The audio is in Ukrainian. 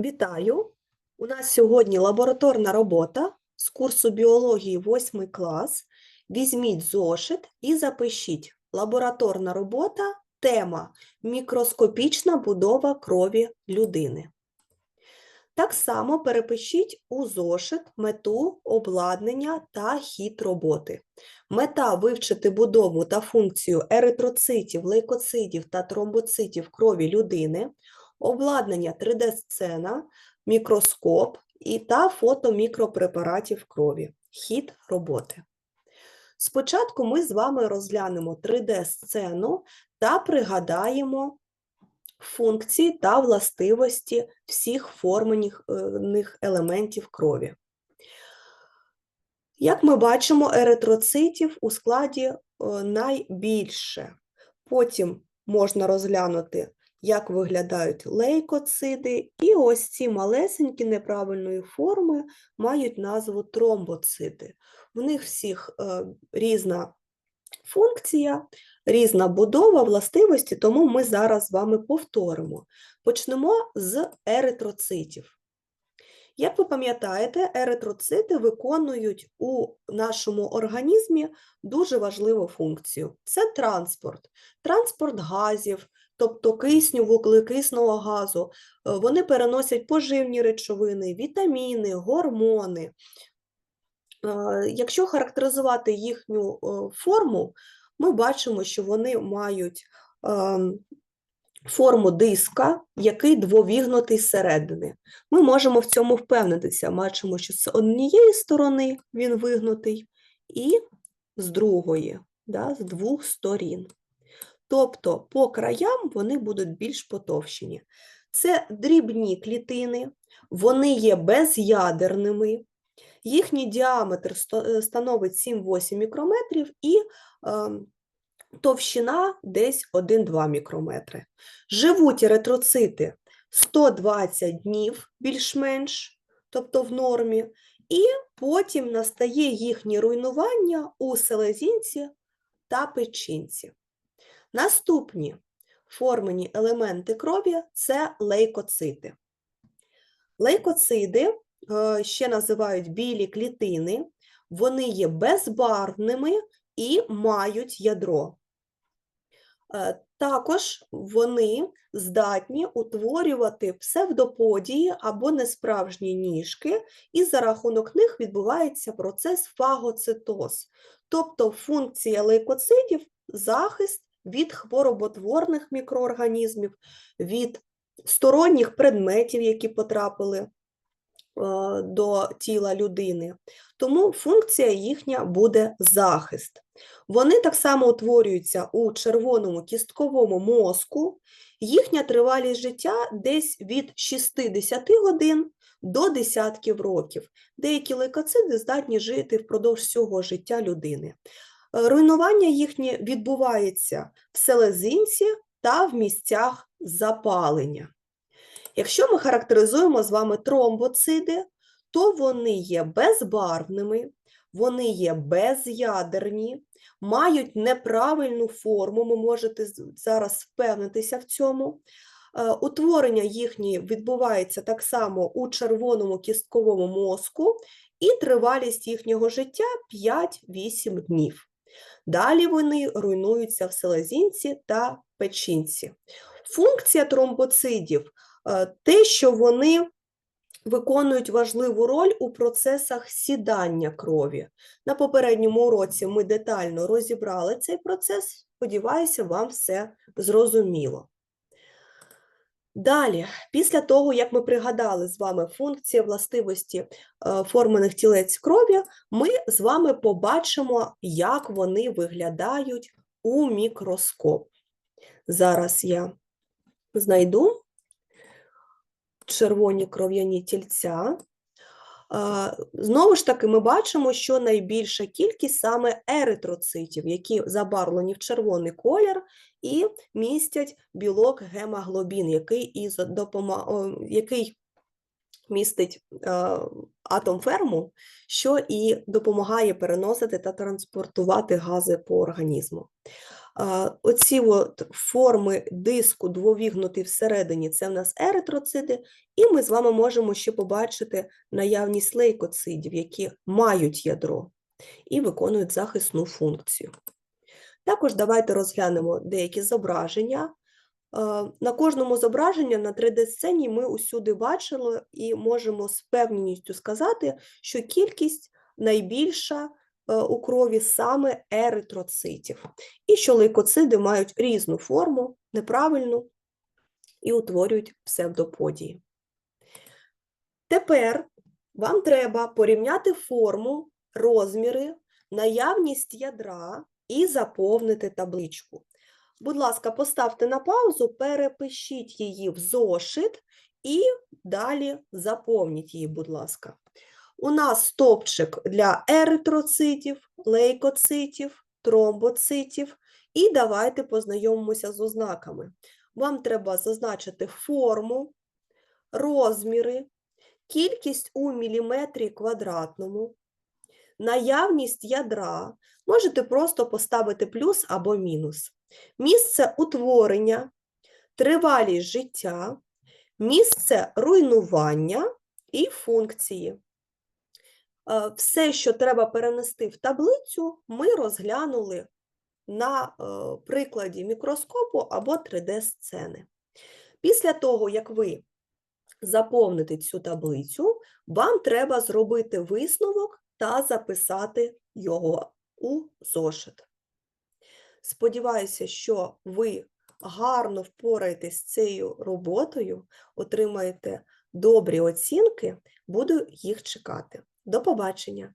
Вітаю! У нас сьогодні лабораторна робота з курсу біології 8 клас. Візьміть зошит і запишіть лабораторна робота, тема мікроскопічна будова крові людини. Так само перепишіть у зошит мету, обладнання та хід роботи. Мета вивчити будову та функцію еритроцитів, лейкоцитів та тромбоцитів крові людини, обладнання 3D-сцена, мікроскоп і та фото крові. Хід роботи. Спочатку ми з вами розглянемо 3D-сцену та пригадаємо функції та властивості всіх формених е, елементів крові. Як ми бачимо, еритроцитів у складі е, найбільше. Потім можна розглянути, як виглядають лейкоциди, і ось ці малесенькі неправильної форми мають назву тромбоциди. В них всіх е, різна функція, різна будова, властивості, тому ми зараз з вами повторимо. Почнемо з еритроцитів. Як ви пам'ятаєте, еритроцити виконують у нашому організмі дуже важливу функцію. Це транспорт, транспорт газів, тобто кисню, вуглекисного газу. Е, Вони переносять поживні речовини, вітаміни, гормони. Е, Якщо характеризувати їхню е, форму, ми бачимо, що вони мають ем, форму диска, який двовігнутий зсередини. Ми можемо в цьому впевнитися. Бачимо, що з однієї сторони він вигнутий, і з другої, да, з двох сторін. Тобто по краям вони будуть більш потовщені. Це дрібні клітини, вони є безядерними, їхній діаметр е, становить 7-8 мікрометрів і е, товщина десь 1-2 мікрометри. Живуть еритроцити 120 днів більш-менш, тобто в нормі, і потім настає їхнє руйнування у селезінці та печінці. Наступні формені елементи крові це лейкоцити. Лейкоциди е, ще називають білі клітини, вони є безбарвними і мають ядро. Е, Також вони здатні утворювати псевдоподії або несправжні ніжки, і за рахунок них відбувається процес фагоцитоз, тобто функція лейкоцидів – захист від хвороботворних мікроорганізмів, від сторонніх предметів, які потрапили е, до тіла людини. Тому функція їхня буде захист. Вони так само утворюються у червоному кістковому мозку. Їхня тривалість життя десь від 60 годин до десятків років. Деякі лейкоциди здатні жити впродовж всього життя людини. Руйнування їхнє відбувається в селезинці та в місцях запалення. Якщо ми характеризуємо з вами тромбоциди, то вони є безбарвними, вони є безядерні, мають неправильну форму, ви можете зараз впевнитися в цьому. Е, Утворення їхнє відбувається так само у червоному кістковому мозку, і тривалість їхнього життя 5-8 днів. Далі вони руйнуються в селезінці та печінці. Функція тромбоцидів е, те, що вони виконують важливу роль у процесах сідання крові. На попередньому уроці ми детально розібрали цей процес. Сподіваюся, вам все зрозуміло. Далі, після того, як ми пригадали з вами функції властивості е, формених тілець крові, ми з вами побачимо, як вони виглядають у мікроскоп. Зараз я знайду червоні кров'яні тільця. Знову ж таки, ми бачимо, що найбільша кількість саме еритроцитів, які забарвлені в червоний колір і містять білок гемоглобін, який, із допома... який містить е, атом ферму, що і допомагає переносити та транспортувати гази по організму. Оці от форми диску двовігнутий всередині це в нас еритроцити, і ми з вами можемо ще побачити наявність лейкоцидів, які мають ядро і виконують захисну функцію. Також давайте розглянемо деякі зображення. На кожному зображенні на 3D-сцені ми усюди бачили і можемо з певністю сказати, що кількість найбільша у крові саме еритроцитів, і що лейкоциди мають різну форму, неправильну, і утворюють псевдоподії. Тепер вам треба порівняти форму, розміри, наявність ядра і заповнити табличку. Будь ласка, поставте на паузу, перепишіть її в зошит і далі заповніть її, будь ласка. У нас стовпчик для еритроцитів, лейкоцитів, тромбоцитів. І давайте познайомимося з ознаками. Вам треба зазначити форму, розміри, кількість у міліметрі квадратному, наявність ядра. Можете просто поставити плюс або мінус. Місце утворення, тривалість життя, місце руйнування і функції. Е, Все, що треба перенести в таблицю, ми розглянули на е, прикладі мікроскопу або 3D-сцени. Після того, як ви заповните цю таблицю, вам треба зробити висновок та записати його у зошит. Сподіваюся, що ви гарно впораєтесь з цією роботою, отримаєте добрі оцінки, буду їх чекати. До побачення!